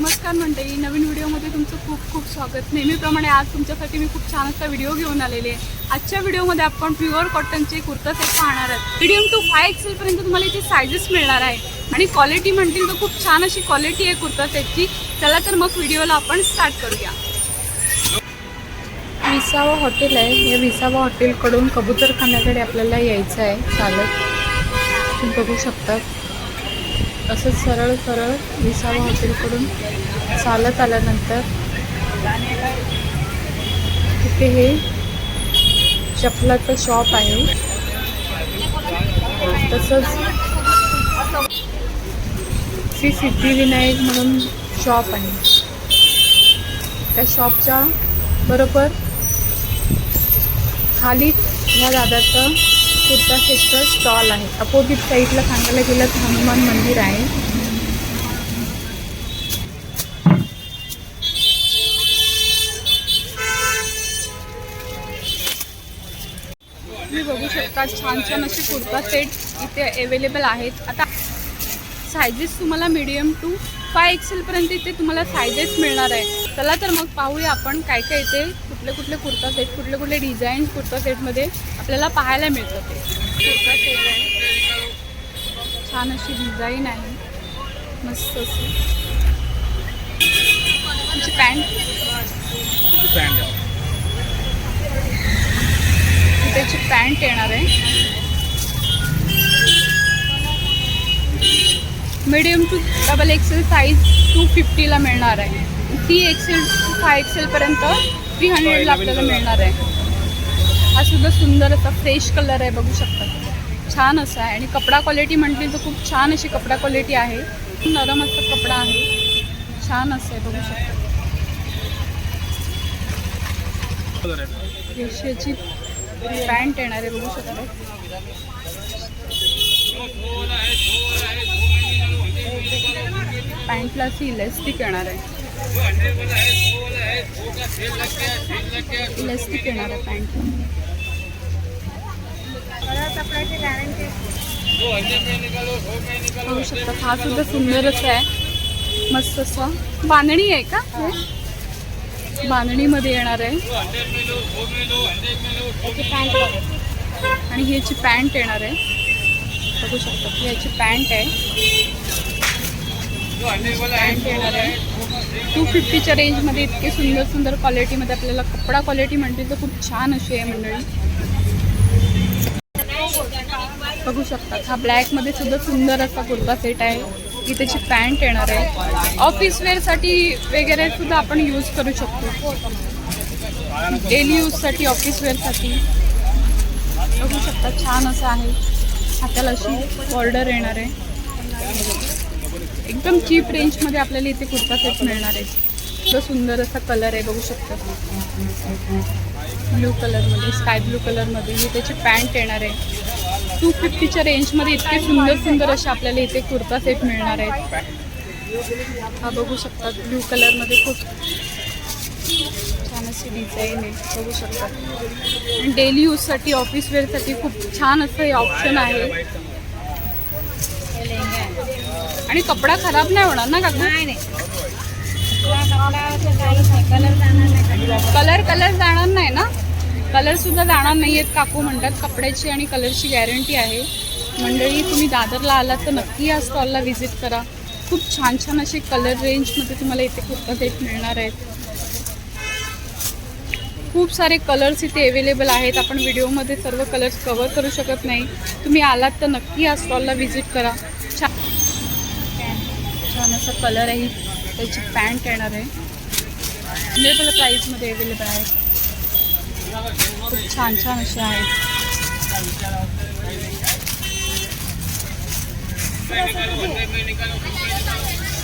नमस्कार मंडळी नवीन व्हिडिओमध्ये तुमचं खूप खूप स्वागत. नेहमीप्रमाणे आज तुमच्यासाठी मी खूप छान असा व्हिडिओ घेऊन आलेले आहे. आजच्या व्हिडिओमध्ये आपण प्युअर कॉटनचे कुर्ता सेट पाहणार आहोत. मीडियम टू फाय एक्सेलपर्यंत तुम्हाला इथे सायझेस मिळणार आहे. आणि क्वालिटी म्हणतील तर खूप छान अशी क्वालिटी आहे कुर्ता सेटची चला तर मग व्हिडिओला आपण स्टार्ट करूया. विसावा हॉटेल आहे. या विसावा हॉटेलकडून कबूतरखान्याकडे आपल्याला यायचं आहे. चालत. तुम्ही बघू शकतात असंच सरळ सरळ विसावा हॉटेलकडून चालत आल्यानंतर तिथे हे चपलाचं शॉप आहे. तसंच श्री सिद्धिविनायक म्हणून शॉप आहे. त्या शॉपच्या बरोबर खाली ह्या दादाचं कुर्ता सेटचं स्टॉल आहे. अपोजिट साईडला सांगायला गेलं तर हनुमान मंदिर आहे. तुम्ही बघू शकता छान छान असे कुर्ता सेट इथे अवेलेबल आहेत. आता सायजेस तुम्हाला मीडियम टू फाय एक्सेलपर्यंत इथे तुम्हाला सायजेस मिळणार आहे चला तर मग पाहूया आपण काय काय इथे कुठले कुठले कुर्ता सेट कुठले कुठले डिझाईन कुर्ता सेटमध्ये आपल्याला पाहायला मिळतं ते. कुर्ता सेट आहे. छान अशी डिझाईन आहे. मस्त अशी. तुमची पॅन्ट त्याची पॅन्ट येणार आहे. Medium to double XL size two फिफ्टीला मिळणार आहे. ती एक्सेल फाय एक्सेलपर्यंत थ्री हंड्रेडला आपल्याला मिळणार आहे. हा सुद्धा सुंदर असा फ्रेश कलर आहे बघू शकता. छान असा आहे. आणि कपडा क्वालिटी म्हटली तर खूप छान अशी कपडा क्वालिटी आहे. नरम असा कपडा आहे. छान असं आहे बघू शकता. याची पॅन्ट येणार आहे बघू शकता. पॅन्टला अशी इलेस्टिक येणार आहे. इलेस्टिक येणार आहे पॅन्ट बघू शकता हा सुद्धा सुंदरच आहे मस्त असं बांधणी आहे का हे? बांधणीमध्ये येणार आहे आणि ही याची पॅन्ट येणार आहे बघू शकता ही याची पॅन्ट आहे पॅन्ट येणार आहे टू फिफ्टीच्या रेंजमध्ये इतके सुंदर सुंदर क्वालिटीमध्ये आपल्याला कपडा क्वालिटी म्हणते तर खूप छान अशी आहे मंडळी. बघू शकता हा ब्लॅकमध्ये सुद्धा सुंदर असा कुर्ता सेट आहे. की त्याची पॅन्ट येणार आहे. ऑफिस वेअरसाठी वगैरे सुद्धा आपण यूज करू शकतो. डेली यूजसाठी ऑफिस वेअरसाठी बघू शकता छान असं आहे. हाताला अशी बॉर्डर येणार आहे. एकदम चीप रेंजमध्ये आपल्याला इथे कुर्ता सेट मिळणार आहे. इतकं सुंदर असा कलर आहे बघू शकता. ब्लू कलरमध्ये स्काय ब्लू कलरमध्ये ही त्याची पॅन्ट येणार आहे. टू फिफ्टीच्या रेंजमध्ये इतके सुंदर सुंदर असे आपल्याला इथे कुर्ता सेट मिळणार आहेत. हा बघू शकता ब्लू कलरमध्ये खूप छान अशी डिझाईन आहे बघू शकता. डेली यूजसाठी ऑफिस वेअरसाठी खूप छान असं हे ऑप्शन आहे. आणि कपडा खराब नाही होणार ना काका? नाही कलर जाणार नाही. कलर कलर जाणार नाही ना? कलर सुद्धा जाणार नाही आहेत काकू म्हणतात. कपड्याची आणि कलरची गॅरंटी आहे. मंडळी तुम्ही दादरला आलात तर नक्की या स्टॉलला व्हिजिट करा. खूप छान छान असे कलर रेंजमध्ये तुम्हाला इथे कुर्ता सेट मिळणार आहेत. खूप सारे कलर्स इथे अवेलेबल आहेत. आपण व्हिडिओमध्ये सर्व कलर्स कवर करू शकत नाही. तुम्ही आलात तर नक्की या स्टॉलला व्हिजिट करा. छान छान असा कलर आहे. त्याची पॅन्ट येणार आहे. रिजनेबल प्राईसमध्ये अवेलेबल आहे. खूप छान छान असे आहेत.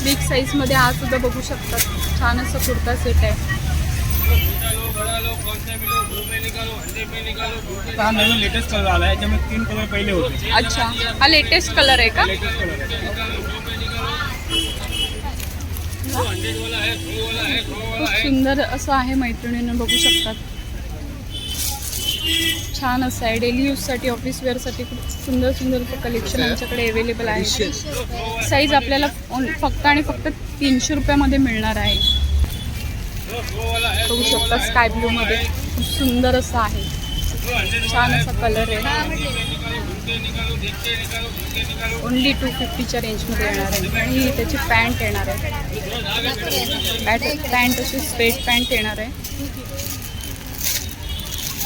बिग साईजमध्ये हा सुद्धा बघू शकतात छान असं कुर्ता सेट आहे. हा नवीन लेटेस्ट कलर आला आहे याच्यामध्ये तीन कलर पहिले होते. अच्छा हा लेटेस्ट कलर आहे का? लेटेस्ट कलर खूप सुंदर असं आहे मैत्रिणीनं बघू शकतात. छान असं आहे. डेली यूजसाठी ऑफिस वेअरसाठी खूप सुंदर सुंदर कलेक्शन आमच्याकडे अवेलेबल आहे. साईज आपल्याला फक्त आणि फक्त तीनशे रुपयामध्ये मिळणार आहे. बघू शकता स्काय ब्लूमध्ये खूप सुंदर असं आहे. छान असा कलर आहे. ओनली टू फिफ्टीच्या रेंजमध्ये येणार आहे. आणि ही त्याची पॅन्ट येणार आहे. पॅन्ट पॅन्ट अशी स्ट्रेट पॅन्ट येणार आहे.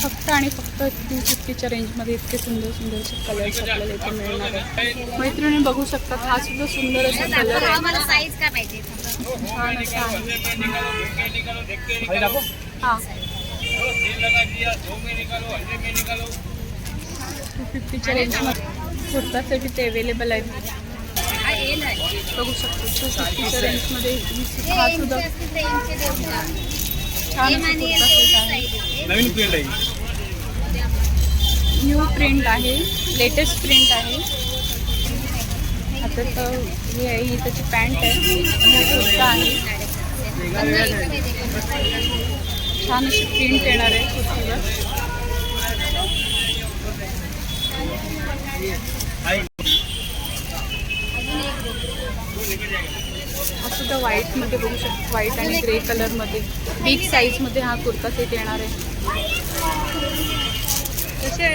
फक्त आणि फक्त टू फिफ्टीच्या रेंजमध्ये इतके सुंदर सुंदरचे कलर्स आपल्याला इथे मिळणार आहे मैत्रिणी बघू शकतात हा सुद्धा सुंदर असा कलर आहे. छान असा दाखव. हा. टू फिफ्टीच्या रेंजमध्ये कुर्ता सेट इथे अवेलेबल आहे हा येईल आहे. बघू शकतो टू फिफ्टीच्या रेंजमध्ये ही सुद्धा- ते. छान. नवीन प्रिंट आहे. न्यू प्रिंट आहे. लेटेस्ट प्रिंट आहे. आता तर हे आहे ही त्याची पॅन्ट आहे. कुर्ता आहे. छान अशी प्रिंट येणार आहे कुर्तीवर. हा सुद्धा व्हाईटमध्ये बघू शकतो. व्हाईट आणि ग्रे कलरमध्ये बिग साईजमध्ये हा कुर्ता सेट येणार आहे. कसे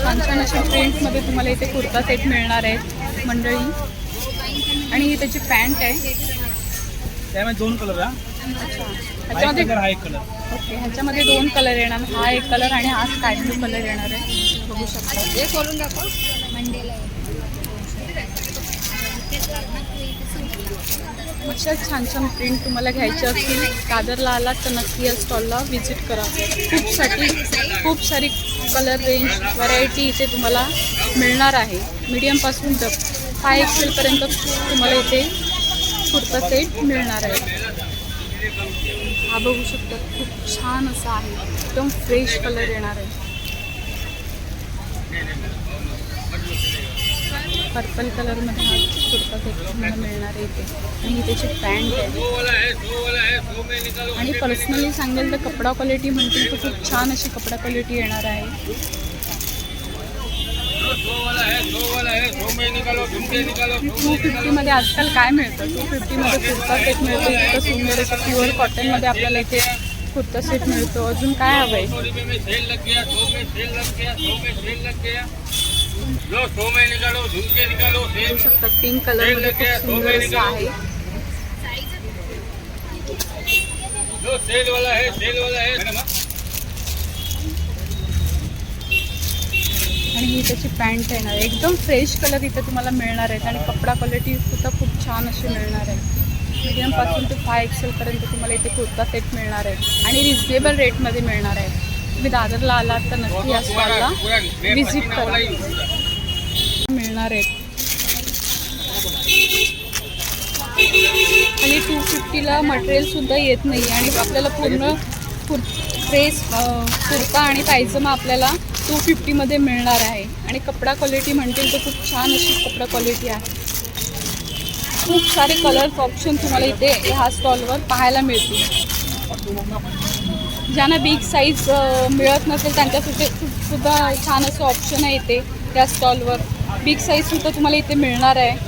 छान छान अशा प्रिंटमध्ये तुम्हाला इथे कुर्ता सेट मिळणार आहे मंडळी. आणि ही त्याची पॅन्ट आहे. त्यामध्ये दोन कलर हा. कलर हा एक कलर ओके ह्याच्यामध्ये दोन कलर येणार. हा एक कलर आणि हा स्काय ब्लू कलर येणार आहे? बघू शकता. हे खोलून दाखव. मंडेला अशा छान छान प्रिंट तुम्हाला घ्यायचे असतील. दादरला आलात तर नक्की या स्टॉलला व्हिजिट करा. खूप साठी खूप सारी कलर रेंज व्हरायटी इथे तुम्हाला मिळणार आहे. मीडियमपासून तर फाय एक्सेलपर्यंत तुम्हाला इथे कुर्ता सेट मिळणार आहे. हा बघू शकता खूप छान असा आहे. एकदम फ्रेश कलर येणार आहे. पर्पल कलरमध्ये हा कुर्ता तुम्हाला मिळणार आहे इथे. आणि त्याची पॅन्ट आहे. आणि पर्सनली सांगेल तर कपडा क्वालिटी म्हणतील तर खूप छान अशी कपडा क्वालिटी येणार आहे. टू फिफ्टीमध्ये आजकाल काय मिळतं? टू फिफ्टीमध्ये कुर्ता सेट मिळतो इतकं सुंदर असं प्युअर कॉटनमध्ये आपल्याला इथे कुर्ता सेट मिळतो. अजून काय हवं आहे? निकालो पिंक कलरमध्ये खूप सुंदर असं आहे. सेल वाला है सेल वाला है। आणि ही त्याची पॅन्ट येणार आहे एकदम फ्रेश कलर इथे तुम्हाला मिळणार आहेत. आणि कपडा क्वालिटी सुद्धा खूप छान अशी मिळणार आहे. मीडियमपासून ते फाय एक्सेलपर्यंत तुम्हाला इथे कुर्ता सेट मिळणार आहे. आणि रिजनेबल रेटमध्ये मिळणार आहे. तुम्ही दादरला आलात तर नक्की या स्टॉलला व्हिजिट करा. मिळणार आहेत. आणि टू फिफ्टीला मटेरियलसुद्धा येत नाही आणि आपल्याला पूर्ण कुर ड्रेस कुर्ता आणि पायजमा आपल्याला टू फिफ्टीमध्ये मिळणार आहे. आणि कपडा क्वालिटी म्हणतील तर खूप छान अशी कपडा क्वालिटी आहे. खूप सारे कलर्स ऑप्शन तुम्हाला इथे ह्या स्टॉलवर पाहायला मिळतील. ज्यांना बिग साईज मिळत नसेल त्यांच्यासाठी सुद्धा छान असं ऑप्शन आहे इथे त्या स्टॉलवर बिग साईजसुद्धा तुम्हाला इथे मिळणार आहे.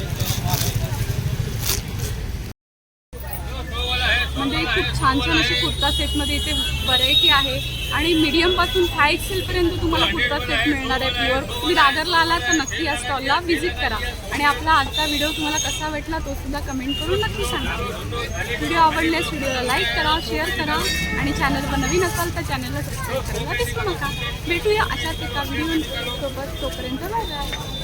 खूप छान छान अशी कुर्ता सेटमध्ये इथे व्हरायटी आहे. आणि मीडियमपासून फाय एक्सेलपर्यंत तुम्हाला कुर्ता सेट मिळणार आहे प्युअर तुम्ही दादरला आला तर नक्की या स्टॉलला व्हिजिट करा. आणि आपला आजचा व्हिडिओ तुम्हाला कसा वाटला तो सुद्धा कमेंट करून नक्की सांगा. व्हिडिओ आवडल्यास व्हिडिओला लाईक करा शेअर करा. आणि चॅनलवर नवीन असाल तर चॅनलला सबस्क्राईब करायला विसरू नका. भेटूया अशाच एका व्हिडिओसोबत तोपर्यंत बाय बाय